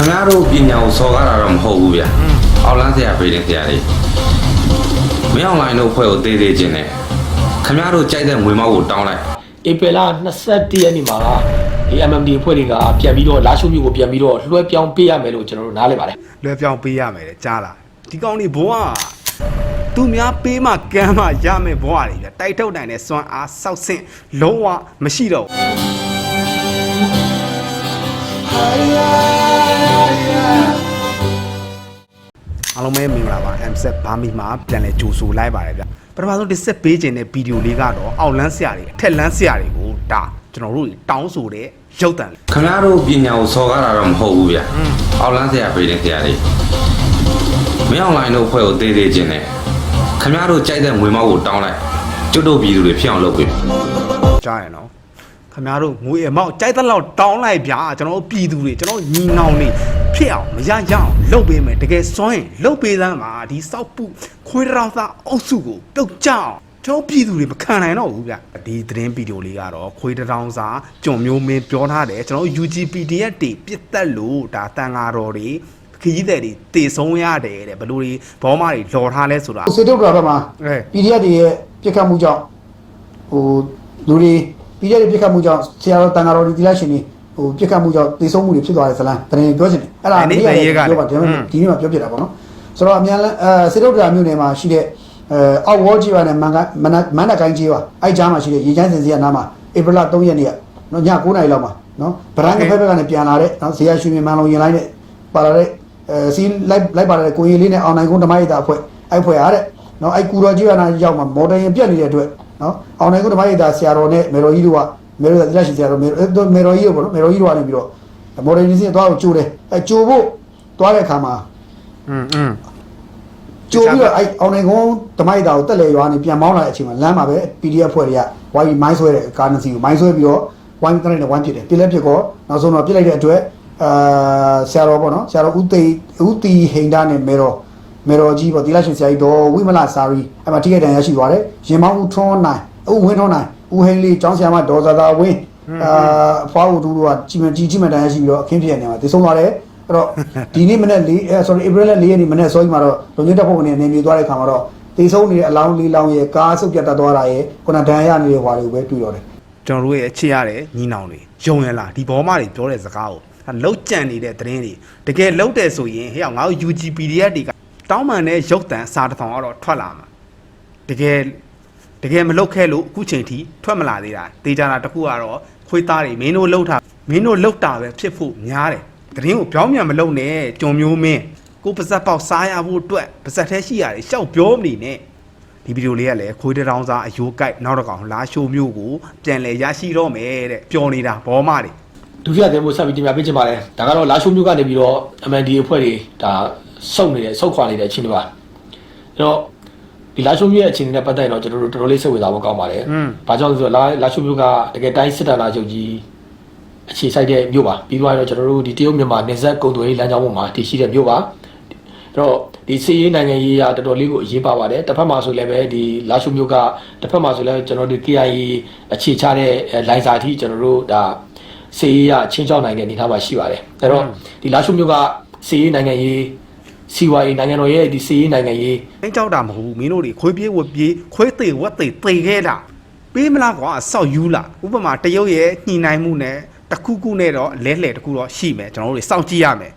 ခင်ဗျားတို့ပညာကိုစော်ကားတာတော့မဟုတ်ဘူးဗျအောက်လန်းဆရာဖေးတဲ့ဆရာကြီးမင်းအွန်လိုင်းတို့ဖွဲ့ကိုသေးသေးချင်းတယ်ခင်ဗျားတို့ကြိုက်တဲ့ငွေမောက်ကိုတောင်းလိုက်ဧပြီလ21ရက်နေ့မှာဒီ MMD အဖွဲ့တွေကပြန်ပြီးတော့လာရှုမျိုးကိုပြန်ပြီးတော့လွှဲပြောင်းပေးရမယ်လို့ကျွန်တော်တို့နားလည်ပါတယ်လွယ်ပြောင်းပေးရမယ်တဲ့ကြားလားဒီကောင်นี่ဘဝသူများပေးမှကမ်းမှရမယ်ဘဝတွေပြတိုက်ထုတ်နိုင်တဲ့စွမ်းအားစောက်ဆင့်လုံးဝမရှိတော့ဘူး အားလုံးပဲမင်္ဂလာပါ MSET ဘာမီမှာပြန်လဲကြိုဆိုလိုက်ပါတယ်ဗျပထမဆုံးတစ်ဆက်ပေးခြင်းတဲ့ဗီဒီယိုလေးကတော့အောက်လန်းဆရာတွေအထက်လန်းဆရာတွေကိုဒါကျွန်တော်တို့တောင်းဆိုတဲ့ရုပ်တံခင်ဗျားတို့ပညာကိုစော်ကားတာတော့မဟုတ်ဘူးဗျအောက်လန်းဆရာဖေးတဲ့ဆရာကြီးမင်းအွန်လိုင်းတို့ဖွဲ့ကိုသေးသေးချင်းတယ်ခင်ဗျားတို့ကြိုက်တဲ့ငွေမောက်ကိုတောင်းလိုက်ကျွတ်တို့ပြည်သူတွေဖြစ်အောင်လုပ်ပေးကြားရနော် ခင်ဗျားတို့ငွေအမောက်ကြိုက်တဲ့လောက်တောင်းလိုက်ဗျာကျွန်တော်တို့ပြည်သူတွေကျွန်တော်တို့ညီနောင်တွေဖြစ်အောင်မရရအောင်လုပ်ပေးမယ်တကယ်စွန့်ရင်လုပ်ပေးသမ်းပါဒီစောက်ပုခွေးတောင်သားအုပ်စုကိုပြုတ်ကြအောင်ကျွန်တော်ပြည်သူတွေမခံနိုင်တော့ဘူးဗျဒီသတင်းဗီဒီယိုလေးကတော့ခွေးတောင်စားကြုံမျိုးမင်းပြောထားတယ်ကျွန်တော်တို့ UGPDF တွေပြစ်တက်လို့ဒါတန်ဃာတော်တွေခကြီးတဲ့တွေတေဆုံးရတယ်တဲ့ဘလို့တွေဘောမတွေလော်ထားလဲဆိုတာစေတုတ်တော်ဘက်မှာအဲ PDF တွေရဲ့ပြစ်ခတ်မှုကြောင့်ဟိုလူတွေ PDF တွေပြစ်ခတ်မှုကြောင့်ဆရာတော်တန်ဃာတော်ဒီတိလရှင်တွေဟိုပြစ်ခတ်မှုကြောင့်တေဆုံးမှုတွေဖြစ်သွားတဲ့ဇလံတရင်ပြောချင်တယ်အဲ့ဒါအဲ့ဒီနေ့ဘယ်ရေးကလဲပြောပါဒီอืနေ့มဒီနေ့မှာပြောပြတာပေါ့နော်ဆိုတော့အမြန်လန်းအဲစေတုတ်တော်မြို့နယ်မှာရှိတဲ့အဲအောက်ဝေါ်ကြီးပါနဲ့မန်ကမန်မန်နကိုင်းကြီးပါအဲ့ကြားမှာရှိတဲ့ရေချမ်းစင်စီကနားမှာဧပြီလ3ရက်နေ့ကနော်ည9:00နာရီလောက်မှာနော်ဗရန်ကဖက်ဖက်ကနေပြန်လာတဲ့နော်ဇေယျရွှေမြင်မန်လုံးရင်လိုက်နဲ့ပါလာတဲ့အဲစီလိုက်လိုက်ပါလာတဲ့ကိုရီလေးနဲ့အောင်နိုင်ကုန်းဓမ္မရိတာအဖွဲ့အဲ့ဖွဲ့အားတဲ့နော်အဲ့ကူတော်ကြီးရနာရောက်မှာမော်ဒယ်ရင်ပြက်နေတဲ့အတွက် နော်အောင်နိုင်ကုဓမ္မရိတာဆရာတော်နဲ့မေတော်ကြီးတို့ကမေတော်တိလရှိဆရာတော်မေတော်မေတော်ကြီးတို့ပေါ့နော်မေတော်ကြီးတို့ကနေပြီးတော့မော်ဒယ်ရင်စီသွားကိုကြိုးတယ်အဲ့ကြိုးဖို့သွားတဲ့အခါမှာ อืมอืม ကြိုးပြီးတော့အဲ့အောင်နိုင်ကုန်းဓမ္မရိတာကိုတက်လေရွာနေပြန်မောင်းလာတဲ့အချိန်မှာလမ်းမှာပဲ PDF ဖွဲ့တွေကဝိုင်းမိုင်းဆွဲတဲ့ကားနှစ်စီးကိုမိုင်းဆွဲပြီးတော့ဝိုင်းတဲ့နဲ့ဝိုင်းဖြစ်တယ်ပြစ်လက်ဖြစ်ကောနောက်ဆုံးတော့ပြစ်လိုက်တဲ့အတွက်အာဆရာတော်ပေါ့နော်ဆရာတော်ဦးသိဦးတီဟိန်ဒါနဲ့မေတော် မေတော်ကြီးပေါ့တိလရှင်ဆရာကြီးတော်ဝိမလစာရီအဲ့မှာထိခိုက်ဒဏ်ရာရှိသွားတယ်ရင်မောင်းဦးထွန်းနိုင်ဦးဝင်းထွန်းနိုင်ဦးဟိန်လေးကျောင်းဆရာမဒေါ်သာသာဝင်းအာအဖွားဦးတူတို့ကကြီးမကြီးကြီးမဒဏ်ရာရှိပြီးတော့အခင်းဖြစ်နေမှာတည်ဆုံးသွားတယ်အဲ့တော့ဒီနေ့မနေ့၄အဲ sorry April ၄ရက်နေ့မနေ့စောကြီးမှာတော့လုံချင်းတပ်ဖွဲ့ဝင်တွေနေမြေသွားတဲ့ခါမှာတော့တည်ဆုံးနေတဲ့အလောင်းလေးလောင်းရဲ့ကားဆုပ်ပြတ်တတ်သွားတာရဲ့ခုနဒဏ်ရာရနေတဲ့ဟွာတွေကိုပဲတွေ့တော့တယ်ကျွန်တော်တို့ရဲ့အချစ်ရတဲ့ညီနောင်တွေယုံရလားဒီဘောမတွေပြောတဲ့စကားကိုအဲလှုပ်ကြံနေတဲ့သတင်းတွေတကယ်လှုပ်တယ်ဆိုရင်ဟဲ့ငါတို့ UGPDF တွေက တောင်းပန်တဲ့ရုပ်တံစာတစ်ထောင်ကတော့ထွက်လာမှာတကယ်တကယ်မလှုပ်ခဲ့လို့အခုချိန်ထိထွက်မလာသေးတာတေချာတာတစ်ခုကတော့ခွေးသားတွေမင်းတို့လှုပ်တာမင်းတို့လှုပ်တာပဲဖြစ်ဖို့များတယ်သတင်းကိုပြောင်းပြန်မလှုပ်နဲ့ကြုံမျိုးမင်းကိုပါဇက်ပေါက်စားရဖို့အတွက်ပါဇက်แท้ရှိရတယ်ရှောက်ပြောမနေနဲ့ဒီဗီဒီယိုလေးကလည်းခွေးတရောင်းစားအယိုးကိုက်နောက်တစ်ကောင်လာရှိုးမျိုးကိုပြန်လဲရရှိတော့မယ်တဲ့ပျော်နေတာဘောမတွေဒုတိယသင်ဖို့ဆက်ပြီးတင်ပြပေးချင်ပါတယ်ဒါကတော့လာရှုမျိုးကနေပြီးတော့ MMD အဖွဲ့တွေဒါ စုံနေတယ်စုတ်ခွာနေတဲ့အချိန်တွေပါအဲ့တော့ဒီလာရှုမျိုးရဲ့အချိန်တွေနဲ့ပတ်သက်ရင်တော့ကျွန်တော်တို့တော်တော်လေးစိတ်ဝင်စားဖို့ကောင်းပါတယ်ဘာကြောင့်လဲဆိုတော့လာလာရှုမျိုးကတကယ်တိုင်းစစ်တပ်လာချုပ်ကြီးအခြေစိုက်တဲ့မြို့ပါပြီးသွားတော့ကျွန်တော်တို့ဒီတရုတ်မြန်မာနေဆက်ကုံသွေးလမ်းကြောင်းပေါ်မှာတည်ရှိတဲ့မြို့ပါအဲ့တော့ဒီစီရေးနိုင်ငံရေးရတော်တော်လေးကိုအရေးပါပါတယ်တစ်ဖက်မှာဆိုလည်းပဲဒီလာရှုမျိုးကတစ်ဖက်မှာဆိုလည်းကျွန်တော်တို့ KIA အခြေချတဲ့လိုင်စာအထိကျွန်တော်တို့ဒါစီရေးရချင်းချောက်နိုင်တဲ့အနေအထားမှာရှိပါတယ်အဲ့တော့ဒီလာရှုမျိုးကစီရေးနိုင်ငံရေး စီဝါရေးနိုင်ငံတော်ရဲ့ဒီစီရေးနိုင်ငံရေးအင်းကြောက်တာမဟုတ်ဘူးမင်းတို့တွေခွေးပြေးဝက်ပြေးခွေးသေးဝက်သေးသေခဲ့တာပေးမလားကွာဆောက်ယူလာဥပမာတရုတ်ရဲ့ညှိနှိုင်းမှုနဲ့တစ်ခုခုနဲ့တော့လဲလှယ်တစ်ခုတော့ရှိမယ်ကျွန်တော်တို့တွေစောင့်ကြည့်ရမယ်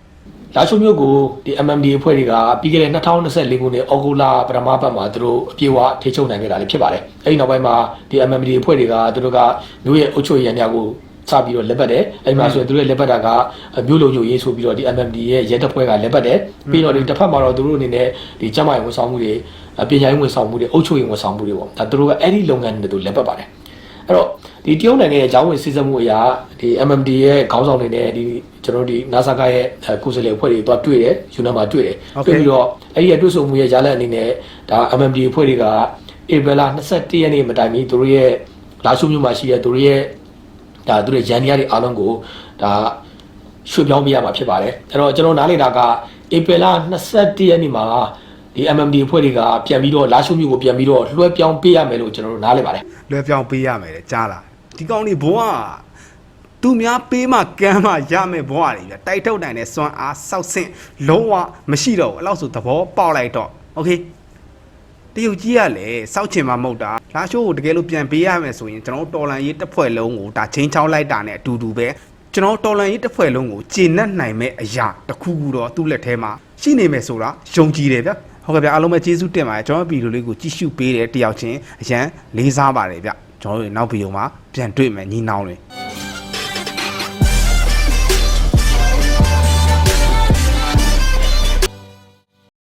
လာရှုမျိုးကိုဒီ MMD အဖွဲ့တွေကပြီးခဲ့တဲ့2024ခုနှစ်ဩဂုတ်လပထမပတ်မှာသူတို့အပြေအဝထိချုပ်နိုင်ခဲ့တာလည်းဖြစ်ပါတယ်အဲဒီနောက်ပိုင်းမှာဒီ MMD အဖွဲ့တွေကသူတို့ကမျိုးရဲ့အုပ်ချုပ်ရေးရန်များကို စပြီးတော့လက်ပတ်တယ်အဲဒီမှာဆိုရင်သူတို့ရဲ့လက်ပတ်တာကမျိုးလုံးချုပ်ရေးဆိုပြီးတော့ဒီ MMD ရဲ့ရဲတပ်ဖွဲ့ကလက်ပတ်တယ်ပြီးတော့ဒီတစ်ဖက်မှာတော့သူတို့အနေနဲ့ဒီကျန်းမာရေးဝန်ဆောင်မှုတွေပညာရေးဝန်ဆောင်မှုတွေအုပ်ချုပ်ရေးဝန်ဆောင်မှုတွေပေါ့ဒါသူတို့ကအဲ့ဒီလုပ်ငန်းတွေသူလက်ပတ်ပါတယ်အဲ့တော့ဒီတရုတ်နိုင်ငံရဲ့ဂျောင်းဝင်စီစမှုအရာဒီ MMD ရဲ့ခေါင်းဆောင်တွေနဲ့ဒီကျွန်တော်တို့ဒီ NASA ကရဲ့ကုစလေအဖွဲ့တွေတော့တွေ့တယ်ယူနာမှာတွေ့တယ်တွေ့ပြီးတော့အဲ့ဒီအတွေ့အဆုံမှုရဲ့ရလဒ်အနေနဲ့ဒါ MMD အဖွဲ့တွေကဧပြီလ21ရက်နေ့မတိုင်မီသူတို့ရဲ့လာရှုမျိုးမှာရှိတဲ့သူတို့ရဲ့ ဒါသူတို့ရဲ့ရန်တရားတွေအားလုံးကိုဒါရွှေ့ပြောင်းပေးရမှာဖြစ်ပါတယ်အဲ့တော့ကျွန်တော်နားလည်တာကဧပြီလ21ရက်နေ့မှာဒီ MMD အဖွဲ့တွေကပြန်ပြီးတော့လာရှုမျိုးကိုပြန်ပြီးတော့လွှဲပြောင်းပေးရမယ်လို့ကျွန်တော်တို့နားလည်ပါတယ် လွယ်ပြောင်းပေးရမယ်တဲ့ကြားလားဒီကောင်นี่ဘဝ သူများပေးမှကမ်းမှရမယ်ဘဝတွေဗျတိုက်ထုတ်နိုင်တဲ့စွမ်းအားစောက်ဆင့်လုံးဝမရှိတော့ဘူးအဲ့လောက်ဆိုသဘောပေါက်လိုက်တော့โอเค တရုတ်ကြီးကလည်းစောက်ချင်မှမဟုတ်တာလာရှိုးကိုတကယ်လို့ပြန်ပေးရမယ်ဆိုရင်ကျွန်တော်တို့တော်လန်ရေးတစ်ဖွဲ့လုံးကိုဒါချင်းချောင်းလိုက်တာနဲ့အတူတူပဲကျွန်တော်တော်လန်ရေးတစ်ဖွဲ့လုံးကိုကျေနပ်နိုင်မဲ့အရာတစ်ခုခုတော့သူ့လက်ထဲမှာရှိနေမယ်ဆိုတာယုံကြည်တယ်ဗျဟုတ်ကဲ့ဗျအားလုံးပဲကျေးဇူးတင်ပါတယ်ကျွန်တော်ဗီဒီယိုလေးကိုကြည့်ရှုပေးတဲ့တယောက်ချင်းအရန်လေးစားပါတယ်ဗျကျွန်တော်တို့နောက်ဗီဒီယိုမှာပြန်တွေ့မယ်ညီနောင်တွေ